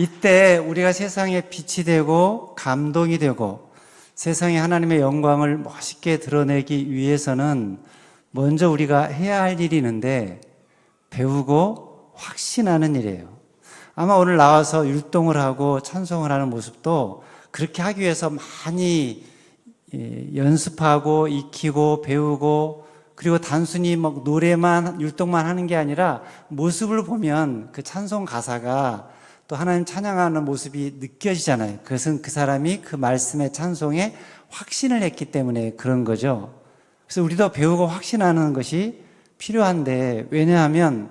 이때 우리가 세상에 빛이 되고 감동이 되고 세상에 하나님의 영광을 멋있게 드러내기 위해서는 먼저 우리가 해야 할 일이 있는데 배우고 확신하는 일이에요. 아마 오늘 나와서 율동을 하고 찬송을 하는 모습도 그렇게 하기 위해서 많이 예, 연습하고 익히고 배우고 그리고 단순히 막 노래만 율동만 하는 게 아니라 모습을 보면 그 찬송 가사가 또 하나님 찬양하는 모습이 느껴지잖아요. 그것은 그 사람이 그 말씀의 찬송에 확신을 했기 때문에 그런 거죠. 그래서 우리도 배우고 확신하는 것이 필요한데 왜냐하면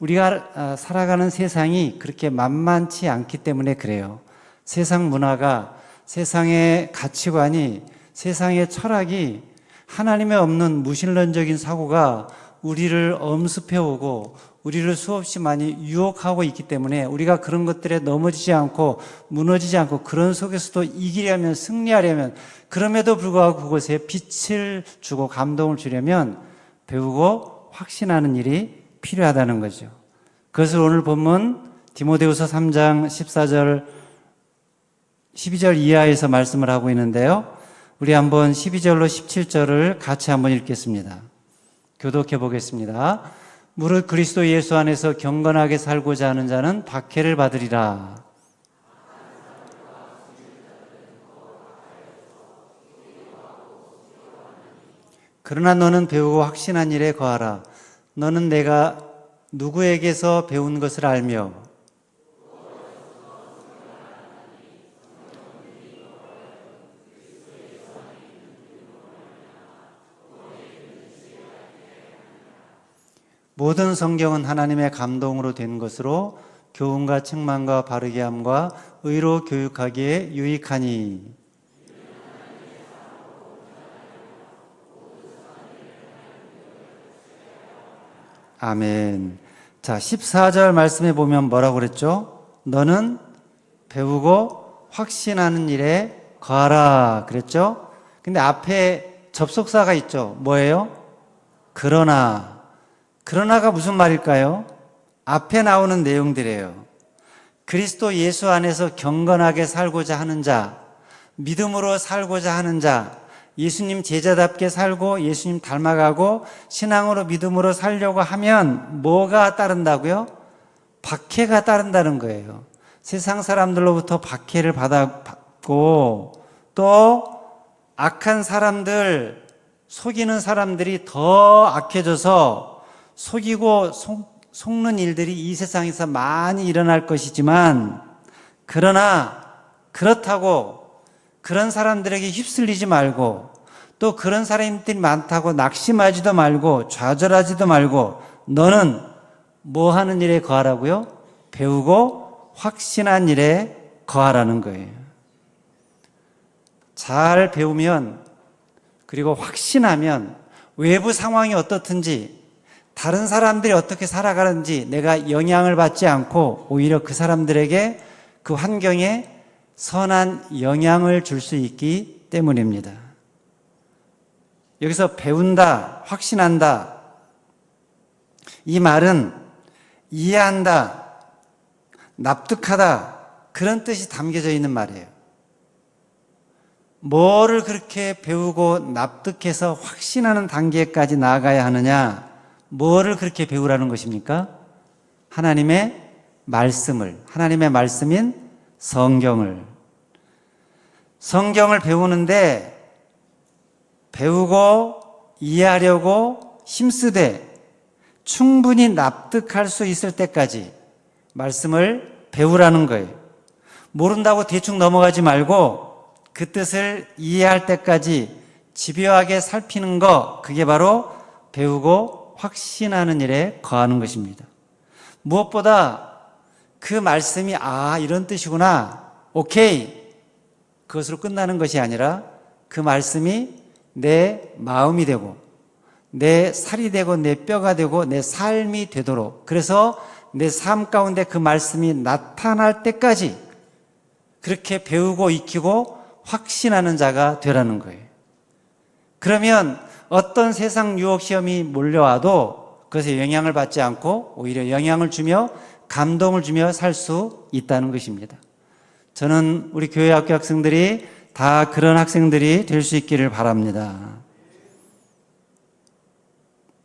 우리가 아, 살아가는 세상이 그렇게 만만치 않기 때문에 그래요. 세상 문화가 세상의 가치관이 세상의 철학이 하나님의 없는 무신론적인 사고가 우리를 엄습해 오고 우리를 수없이 많이 유혹하고 있기 때문에 우리가 그런 것들에 넘어지지 않고 무너지지 않고 그런 속에서도 이기려면 승리하려면 그럼에도 불구하고 그곳에 빛을 주고 감동을 주려면 배우고 확신하는 일이 필요하다는 거죠. 그것을 오늘 본문 디모데후서 3장 14절 12절 이하에서 말씀을 하고 있는데요. 우리 한번 12절로 17절을 같이 한번 읽겠습니다. 교독해 보겠습니다. 무릇 그리스도 예수 안에서 경건하게 살고자 하는 자는 박해를 받으리라. 그러나 너는 배우고 확신한 일에 거하라. 너는 내가 누구에게서 배운 것을 알며 모든 성경은 하나님의 감동으로 된 것으로 교훈과 책망과 바르게 함과 의로 교육하기에 유익하니 아멘. 자, 14절 말씀에 보면 뭐라고 그랬죠? 너는 배우고 확신하는 일에 거하라 그랬죠? 근데 앞에 접속사가 있죠. 뭐예요? 그러나 그러나가 무슨 말일까요? 앞에 나오는 내용들이에요. 그리스도 예수 안에서 경건하게 살고자 하는 자, 믿음으로 살고자 하는 자, 예수님 제자답게 살고 예수님 닮아가고 신앙으로 믿음으로 살려고 하면 뭐가 따른다고요? 박해가 따른다는 거예요. 세상 사람들로부터 박해를 받았고 또 악한 사람들, 속이는 사람들이 더 악해져서 속이고 속, 속는 일들이 이 세상에서 많이 일어날 것이지만 그러나 그렇다고 그런 사람들에게 휩쓸리지 말고 또 그런 사람들이 많다고 낙심하지도 말고 좌절하지도 말고 너는 뭐 하는 일에 거하라고요? 배우고 확신한 일에 거하라는 거예요. 잘 배우면 그리고 확신하면 외부 상황이 어떻든지 다른 사람들이 어떻게 살아가는지 내가 영향을 받지 않고 오히려 그 사람들에게 그 환경에 선한 영향을 줄 수 있기 때문입니다. 여기서 배운다, 확신한다. 이 말은 이해한다, 납득하다, 그런 뜻이 담겨져 있는 말이에요. 뭐를 그렇게 배우고 납득해서 확신하는 단계까지 나아가야 하느냐? 뭐를 그렇게 배우라는 것입니까? 하나님의 말씀을, 하나님의 말씀인 성경을. 성경을 배우는데 배우고 이해하려고 힘쓰되 충분히 납득할 수 있을 때까지 말씀을 배우라는 거예요. 모른다고 대충 넘어가지 말고 그 뜻을 이해할 때까지 집요하게 살피는 거, 그게 바로 배우고 확신하는 일에 거하는 것입니다. 무엇보다 그 말씀이 아, 이런 뜻이구나. 오케이. 그것으로 끝나는 것이 아니라 그 말씀이 내 마음이 되고 내 살이 되고 내 뼈가 되고 내 삶이 되도록 그래서 내 삶 가운데 그 말씀이 나타날 때까지 그렇게 배우고 익히고 확신하는 자가 되라는 거예요. 그러면 어떤 세상 유혹 시험이 몰려와도 그것에 영향을 받지 않고 오히려 영향을 주며 감동을 주며 살 수 있다는 것입니다. 저는 우리 교회 학교 학생들이 다 그런 학생들이 될 수 있기를 바랍니다.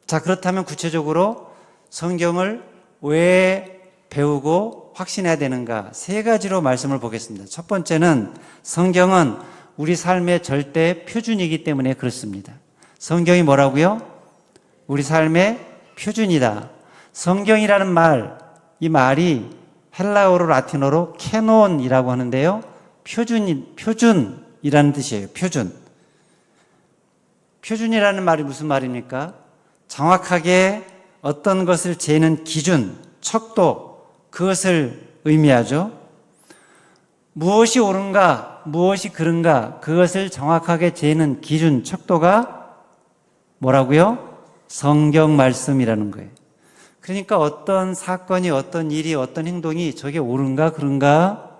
자, 그렇다면 구체적으로 성경을 왜 배우고 확신해야 되는가? 세 가지로 말씀을 보겠습니다. 첫 번째는 성경은 우리 삶의 절대 표준이기 때문에 그렇습니다. 성경이 뭐라고요? 우리 삶의 표준이다. 성경이라는 말, 이 말이 헬라어로 라틴어로 캐논이라고 하는데요. 표준, 표준이라는 뜻이에요. 표준. 표준이라는 말이 무슨 말입니까? 정확하게 어떤 것을 재는 기준, 척도, 그것을 의미하죠. 무엇이 옳은가, 무엇이 그른가, 그것을 정확하게 재는 기준, 척도가 뭐라고요? 성경 말씀이라는 거예요. 그러니까 어떤 사건이, 어떤 일이, 어떤 행동이 저게 옳은가, 그른가,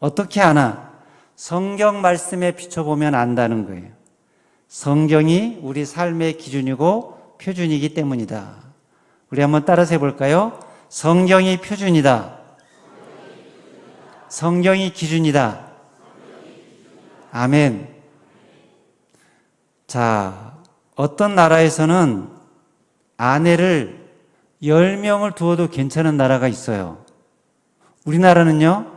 어떻게 아나? 성경 말씀에 비춰보면 안다는 거예요. 성경이 우리 삶의 기준이고 표준이기 때문이다. 우리 한번 따라서 해볼까요? 성경이 표준이다. 성경이 기준이다. 아멘. 자, 어떤 나라에서는 아내를 10명을 두어도 괜찮은 나라가 있어요. 우리나라는요,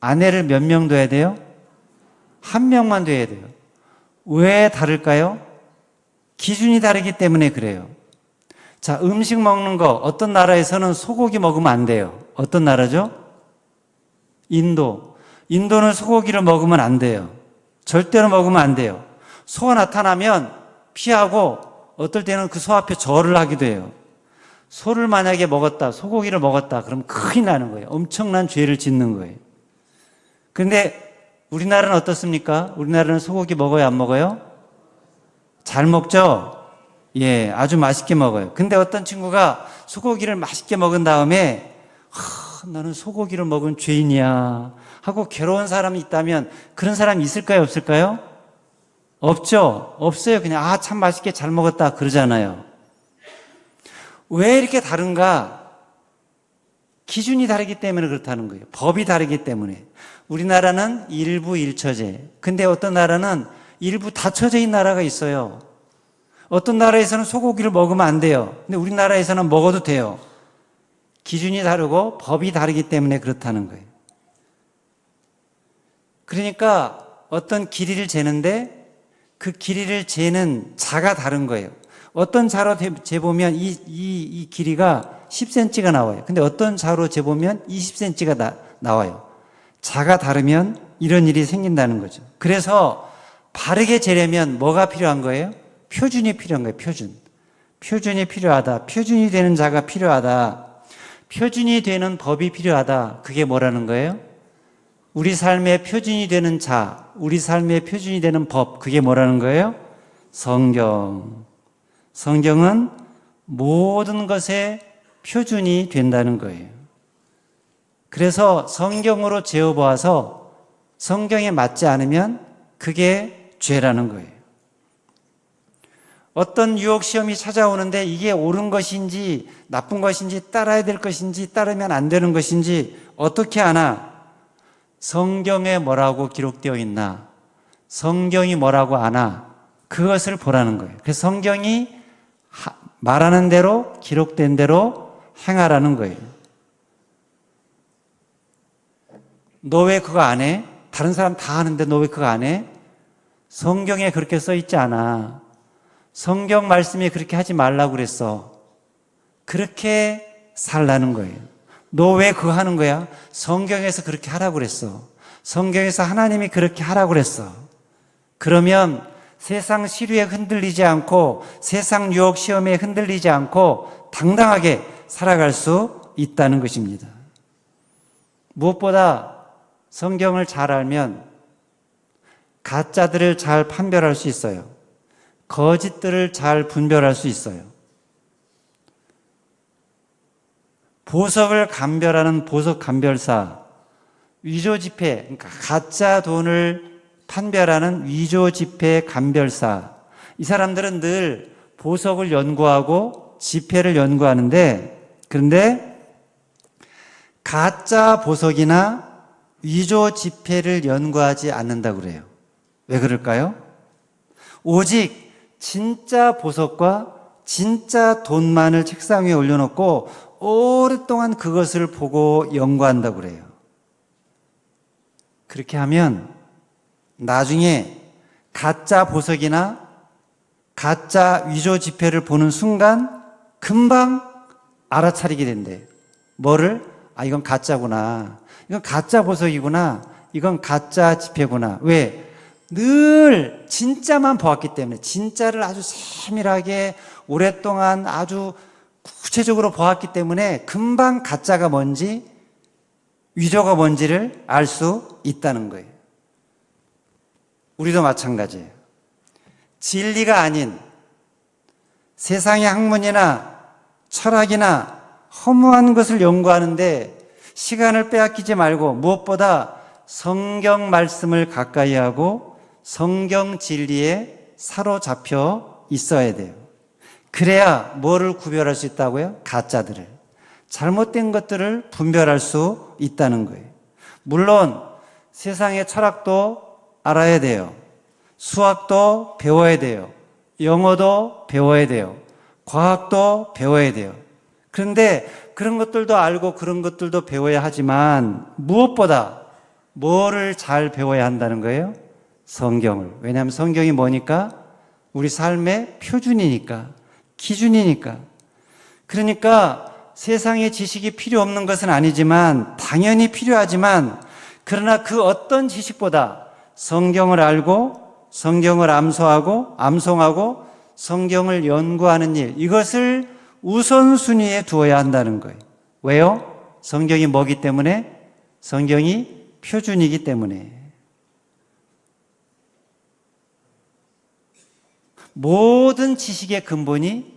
아내를 몇 명 둬야 돼요? 한 명만 둬야 돼요. 왜 다를까요? 기준이 다르기 때문에 그래요. 자, 음식 먹는 거, 어떤 나라에서는 소고기 먹으면 안 돼요. 어떤 나라죠? 인도. 인도는 소고기를 먹으면 안 돼요. 절대로 먹으면 안 돼요. 소가 나타나면 피하고 어떨 때는 그 소 앞에 절을 하기도 해요. 소를 만약에 먹었다, 소고기를 먹었다, 그럼 큰일 나는 거예요. 엄청난 죄를 짓는 거예요. 근데 우리나라는 어떻습니까? 우리나라는 소고기 먹어요, 안 먹어요? 잘 먹죠? 예, 아주 맛있게 먹어요. 근데 어떤 친구가 소고기를 맛있게 먹은 다음에, 하, 나는 소고기를 먹은 죄인이야. 하고 괴로운 사람이 있다면 그런 사람이 있을까요, 없을까요? 없죠? 없어요. 그냥, 아, 참 맛있게 잘 먹었다. 그러잖아요. 왜 이렇게 다른가? 기준이 다르기 때문에 그렇다는 거예요. 법이 다르기 때문에. 우리나라는 일부 일처제. 근데 어떤 나라는 일부 다처제인 나라가 있어요. 어떤 나라에서는 소고기를 먹으면 안 돼요. 근데 우리나라에서는 먹어도 돼요. 기준이 다르고 법이 다르기 때문에 그렇다는 거예요. 그러니까 어떤 길이를 재는데 그 길이를 재는 자가 다른 거예요. 어떤 자로 재보면 이, 이, 이 길이가 10cm가 나와요. 근데 어떤 자로 재보면 20cm가 나, 나와요. 자가 다르면 이런 일이 생긴다는 거죠. 그래서 바르게 재려면 뭐가 필요한 거예요? 표준이 필요한 거예요, 표준. 표준이 필요하다. 표준이 되는 자가 필요하다. 표준이 되는 법이 필요하다. 그게 뭐라는 거예요? 우리 삶의 표준이 되는 자, 우리 삶의 표준이 되는 법, 그게 뭐라는 거예요? 성경. 성경은 모든 것의 표준이 된다는 거예요. 그래서 성경으로 재어보아서 성경에 맞지 않으면 그게 죄라는 거예요. 어떤 유혹 시험이 찾아오는데 이게 옳은 것인지 나쁜 것인지 따라야 될 것인지 따르면 안 되는 것인지 어떻게 아나? 성경에 뭐라고 기록되어 있나? 성경이 뭐라고 아나? 그것을 보라는 거예요. 그래서 성경이 말하는 대로 기록된 대로 행하라는 거예요. 너 왜 그거 안 해? 다른 사람 다 하는데 너 왜 그거 안 해? 성경에 그렇게 써 있지 않아. 성경 말씀이 그렇게 하지 말라고 그랬어. 그렇게 살라는 거예요. 너 왜 그거 하는 거야? 성경에서 그렇게 하라고 그랬어. 성경에서 하나님이 그렇게 하라고 그랬어. 그러면 세상 시류에 흔들리지 않고 세상 유혹 시험에 흔들리지 않고 당당하게 살아갈 수 있다는 것입니다. 무엇보다 성경을 잘 알면 가짜들을 잘 판별할 수 있어요. 거짓들을 잘 분별할 수 있어요. 보석을 감별하는 보석 감별사, 위조 지폐, 그러니까 가짜 돈을 판별하는 위조 지폐 감별사. 이 사람들은 늘 보석을 연구하고 지폐를 연구하는데, 그런데 가짜 보석이나 위조 지폐를 연구하지 않는다고 그래요. 왜 그럴까요? 오직 진짜 보석과 진짜 돈만을 책상 위에 올려놓고 오랫동안 그것을 보고 연구한다고 그래요. 그렇게 하면 나중에 가짜 보석이나 가짜 위조 지폐를 보는 순간 금방 알아차리게 된대요. 뭐를? 아, 이건 가짜구나. 이건 가짜 보석이구나. 이건 가짜 지폐구나. 왜? 늘 진짜만 보았기 때문에 진짜를 아주 세밀하게 오랫동안 아주 구체적으로 보았기 때문에 금방 가짜가 뭔지 위조가 뭔지를 알 수 있다는 거예요. 우리도 마찬가지예요. 진리가 아닌 세상의 학문이나 철학이나 허무한 것을 연구하는데 시간을 빼앗기지 말고 무엇보다 성경 말씀을 가까이 하고 성경 진리에 사로잡혀 있어야 돼요. 그래야 뭐를 구별할 수 있다고요? 가짜들을. 잘못된 것들을 분별할 수 있다는 거예요. 물론 세상의 철학도 알아야 돼요. 수학도 배워야 돼요. 영어도 배워야 돼요. 과학도 배워야 돼요. 그런데 그런 것들도 알고 그런 것들도 배워야 하지만 무엇보다 뭐를 잘 배워야 한다는 거예요? 성경을. 왜냐하면 성경이 뭐니까? 우리 삶의 표준이니까, 기준이니까. 그러니까 세상의 지식이 필요 없는 것은 아니지만, 당연히 필요하지만, 그러나 그 어떤 지식보다 성경을 알고, 성경을 암소하고, 암송하고, 성경을 연구하는 일, 이것을 우선순위에 두어야 한다는 거예요. 왜요? 성경이 뭐기 때문에? 성경이 표준이기 때문에. 모든 지식의 근본이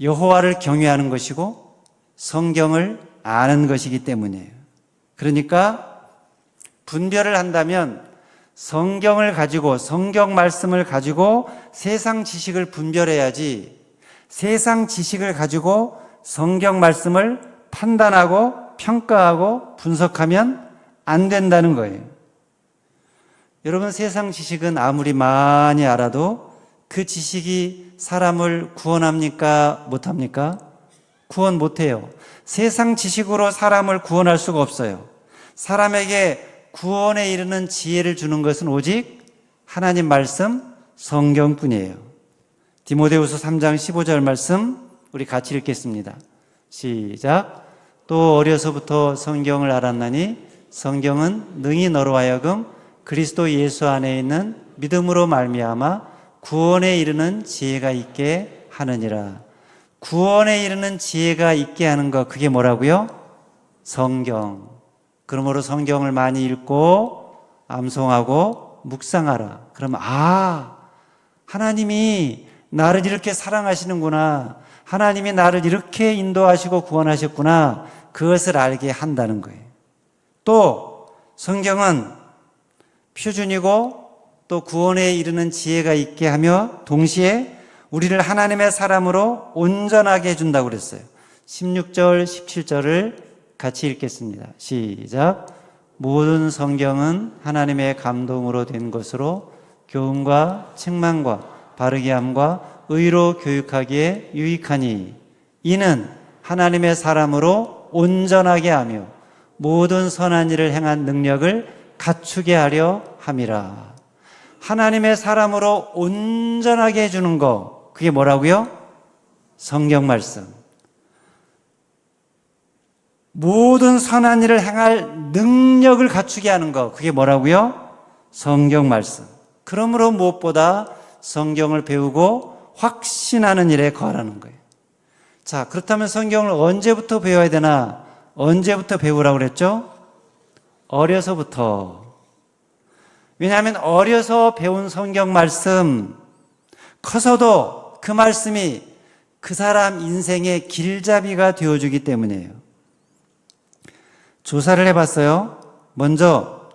여호와를 경외하는 것이고 성경을 아는 것이기 때문이에요. 그러니까 분별을 한다면 성경을 가지고 성경 말씀을 가지고 세상 지식을 분별해야지 세상 지식을 가지고 성경 말씀을 판단하고 평가하고 분석하면 안 된다는 거예요. 여러분 세상 지식은 아무리 많이 알아도 그 지식이 사람을 구원합니까? 못합니까? 구원 못해요. 세상 지식으로 사람을 구원할 수가 없어요. 사람에게 구원에 이르는 지혜를 주는 것은 오직 하나님 말씀 성경뿐이에요. 디모데후서 3장 15절 말씀 우리 같이 읽겠습니다. 시작. 또 어려서부터 성경을 알았나니 성경은 능히 너로 하여금 그리스도 예수 안에 있는 믿음으로 말미암아 구원에 이르는 지혜가 있게 하느니라. 구원에 이르는 지혜가 있게 하는 것 그게 뭐라고요? 성경. 그러므로 성경을 많이 읽고 암송하고 묵상하라. 그러면 아 하나님이 나를 이렇게 사랑하시는구나. 하나님이 나를 이렇게 인도하시고 구원하셨구나. 그것을 알게 한다는 거예요. 또 성경은 표준이고 또 구원에 이르는 지혜가 있게 하며 동시에 우리를 하나님의 사람으로 온전하게 해준다고 그랬어요. 16절, 17절을 같이 읽겠습니다. 시작. 모든 성경은 하나님의 감동으로 된 것으로 교훈과 책망과 바르게 함과 의로 교육하기에 유익하니 이는 하나님의 사람으로 온전하게 하며 모든 선한 일을 행한 능력을 갖추게 하려 함이라. 하나님의 사람으로 온전하게 해주는 거, 그게 뭐라고요? 성경 말씀. 모든 선한 일을 행할 능력을 갖추게 하는 거, 그게 뭐라고요? 성경 말씀. 그러므로 무엇보다 성경을 배우고 확신하는 일에 거하라는 거예요. 자, 그렇다면 성경을 언제부터 배워야 되나? 언제부터 배우라고 그랬죠? 어려서부터. 왜냐하면 어려서 배운 성경 말씀, 커서도 그 말씀이 그 사람 인생의 길잡이가 되어주기 때문이에요. 조사를 해봤어요. 먼저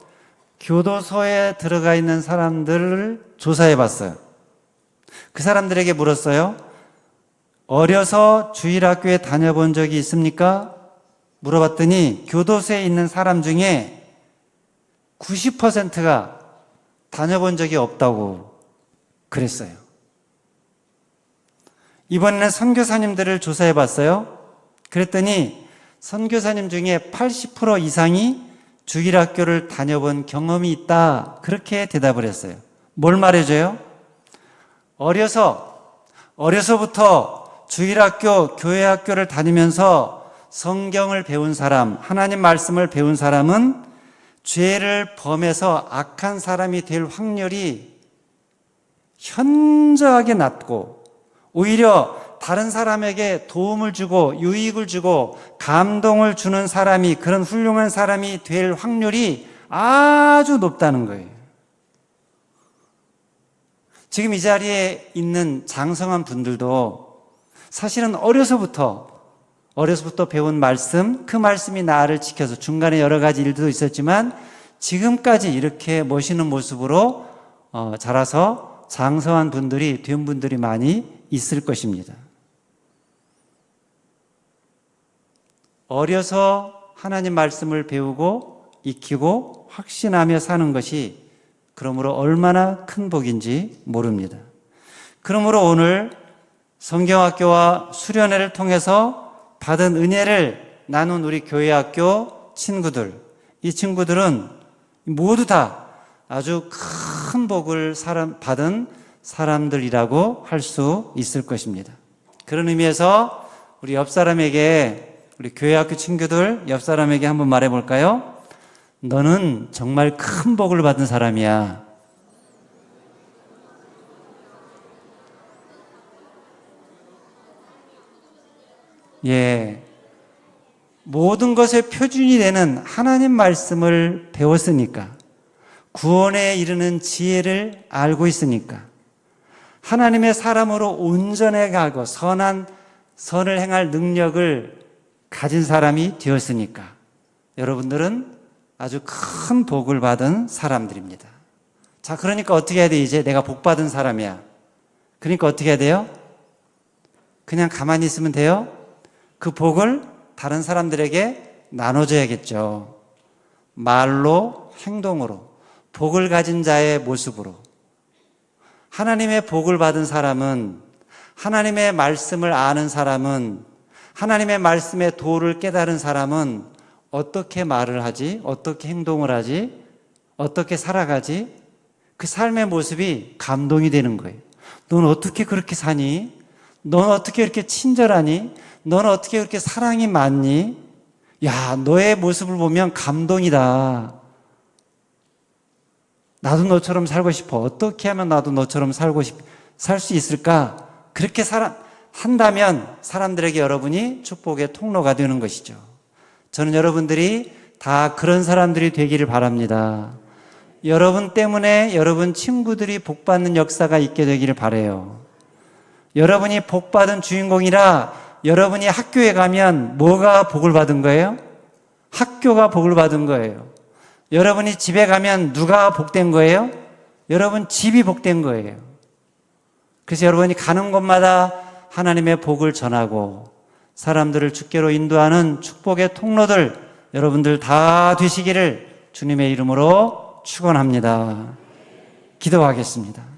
교도소에 들어가 있는 사람들을 조사해봤어요. 그 사람들에게 물었어요. 어려서 주일학교에 다녀본 적이 있습니까? 물어봤더니 교도소에 있는 사람 중에 90%가 다녀본 적이 없다고 그랬어요. 이번에는 선교사님들을 조사해 봤어요. 그랬더니 선교사님 중에 80% 이상이 주일 학교를 다녀본 경험이 있다. 그렇게 대답을 했어요. 뭘 말해줘요? 어려서, 어려서부터 주일 학교, 교회 학교를 다니면서 성경을 배운 사람, 하나님 말씀을 배운 사람은 죄를 범해서 악한 사람이 될 확률이 현저하게 낮고 오히려 다른 사람에게 도움을 주고 유익을 주고 감동을 주는 사람이 그런 훌륭한 사람이 될 확률이 아주 높다는 거예요. 지금 이 자리에 있는 장성한 분들도 사실은 어려서부터 어려서부터 배운 말씀, 그 말씀이 나를 지켜서 중간에 여러 가지 일도 있었지만 지금까지 이렇게 멋있는 모습으로 어, 자라서 장성한 분들이 된 분들이 많이 있을 것입니다. 어려서 하나님 말씀을 배우고 익히고 확신하며 사는 것이 그러므로 얼마나 큰 복인지 모릅니다. 그러므로 오늘 성경학교와 수련회를 통해서 받은 은혜를 나눈 우리 교회 학교 친구들, 이 친구들은 모두 다 아주 큰 복을 사람, 받은 사람들이라고 할 수 있을 것입니다. 그런 의미에서 우리 옆 사람에게 우리 교회 학교 친구들 옆 사람에게 한번 말해 볼까요? 너는 정말 큰 복을 받은 사람이야. 예. 모든 것의 표준이 되는 하나님 말씀을 배웠으니까, 구원에 이르는 지혜를 알고 있으니까, 하나님의 사람으로 온전해 가고 선한 선을 행할 능력을 가진 사람이 되었으니까, 여러분들은 아주 큰 복을 받은 사람들입니다. 자, 그러니까 어떻게 해야 돼, 이제? 내가 복 받은 사람이야. 그러니까 어떻게 해야 돼요? 그냥 가만히 있으면 돼요? 그 복을 다른 사람들에게 나눠줘야겠죠. 말로, 행동으로, 복을 가진 자의 모습으로. 하나님의 복을 받은 사람은, 하나님의 말씀을 아는 사람은, 하나님의 말씀의 도를 깨달은 사람은 어떻게 말을 하지? 어떻게 행동을 하지? 어떻게 살아가지? 그 삶의 모습이 감동이 되는 거예요. 넌 어떻게 그렇게 사니? 넌 어떻게 이렇게 친절하니? 넌 어떻게 그렇게 사랑이 많니? 야, 너의 모습을 보면 감동이다. 나도 너처럼 살고 싶어. 어떻게 하면 나도 너처럼 살고 싶, 살 수 있을까? 그렇게 살아, 한다면 사람들에게 여러분이 축복의 통로가 되는 것이죠. 저는 여러분들이 다 그런 사람들이 되기를 바랍니다. 여러분 때문에 여러분 친구들이 복받는 역사가 있게 되기를 바래요. 여러분이 복받은 주인공이라 여러분이 학교에 가면 뭐가 복을 받은 거예요? 학교가 복을 받은 거예요. 여러분이 집에 가면 누가 복된 거예요? 여러분 집이 복된 거예요. 그래서 여러분이 가는 곳마다 하나님의 복을 전하고 사람들을 주께로 인도하는 축복의 통로들 여러분들 다 되시기를 주님의 이름으로 축원합니다. 기도하겠습니다.